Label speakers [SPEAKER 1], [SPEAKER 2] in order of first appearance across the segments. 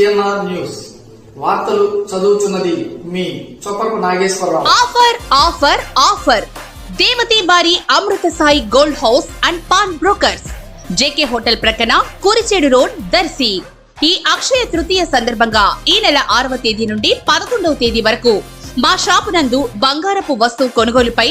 [SPEAKER 1] CNR news. వార్తలు చదువుతున్నది మీ చొప్పకు Nageswararao.
[SPEAKER 2] Offer offer offer. Devathi బారి Amrutha Sai gold house and pawn brokers. JK hotel ప్రక్కన కురిచేడు రోడ్ దర్శి. ఈ అక్షయ తృతీయ సందర్భంగా ఈ నెల ఆరవ తేదీ నుండి పదకొండవ తేదీ వరకు మా షాపు నందు బంగారపు వస్తువు కొనుగోలుపై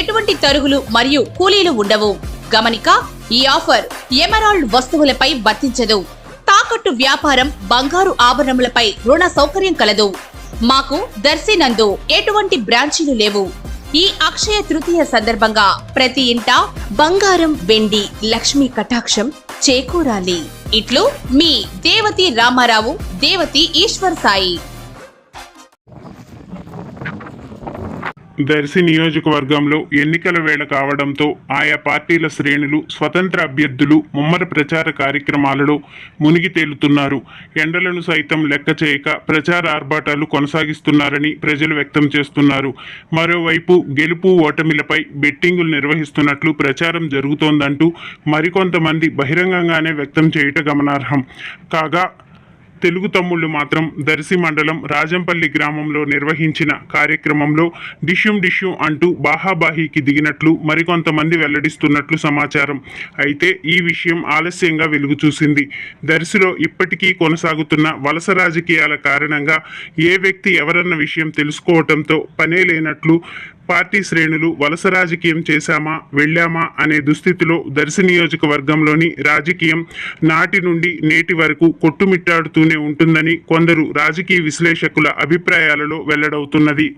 [SPEAKER 2] ఎటువంటి తరుగులు మరియు కూలీలు ఉండవు. గమనిక ఈ ఆఫర్ ఎమరాల్డ్ వస్తువులపై వర్తించదు. తాకట్టు వ్యాపారం బంగారు ఆభరణములపై రుణ సౌకర్యం కలదు. మాకు దర్శినందు ఎటువంటి బ్రాంచీలు లేవు. ఈ అక్షయ తృతీయ సందర్భంగా ప్రతి ఇంట బంగారం వెండి లక్ష్మీ కటాక్షం చేకూరాలి. ఇట్లు మీ దేవతి రామారావు దేవతి ఈశ్వర్ సాయి.
[SPEAKER 3] దర్శి నియోజకవర్గంలో ఎన్నికల వేళ కావడంతో ఆయా పార్టీల శ్రేణులు స్వతంత్ర అభ్యర్థులు ముమ్మర ప్రచార కార్యక్రమాలలో మునిగి తేలుతున్నారు. ఎండలను సైతం లెక్క చేయక ప్రచార ఆర్భాటాలు కొనసాగిస్తున్నారని ప్రజలు వ్యక్తం చేస్తున్నారు. మరోవైపు గెలుపు ఓటమిలపై బెట్టింగులు నిర్వహిస్తున్నట్లు ప్రచారం జరుగుతోందంటూ మరికొంతమంది బహిరంగంగానే వ్యక్తం చేయుట గమనార్హం. కాగా తెలుగు తమ్ముళ్ళు మాత్రం దర్శి మండలం రాజంపల్లి గ్రామంలో నిర్వహించిన కార్యక్రమంలో డిష్యూం డిష్యూం అంటూ బాహాబాహీకి దిగినట్లు మరికొంతమంది వెల్లడిస్తున్నట్లు సమాచారం. అయితే ఈ విషయం ఆలస్యంగా వెలుగు చూసింది. దర్శిలో ఇప్పటికీ కొనసాగుతున్న వలస రాజకీయాల కారణంగా ఏ వ్యక్తి ఎవరన్న విషయం తెలుసుకోవటంతో పనే లేనట్లు పార్టీ శ్రేణులు వలస రాజకీయం చేశామా వెళ్ళామా అనే దుస్థితిలో దర్శి నియోజకవర్గంలోని రాజకీయం నాటి నుండి నేటి వరకు కొట్టుమిట్టాడుతూనే ఉంటుందని కొందరు రాజకీయ విశ్లేషకుల అభిప్రాయాలలో వెల్లడవుతున్నది.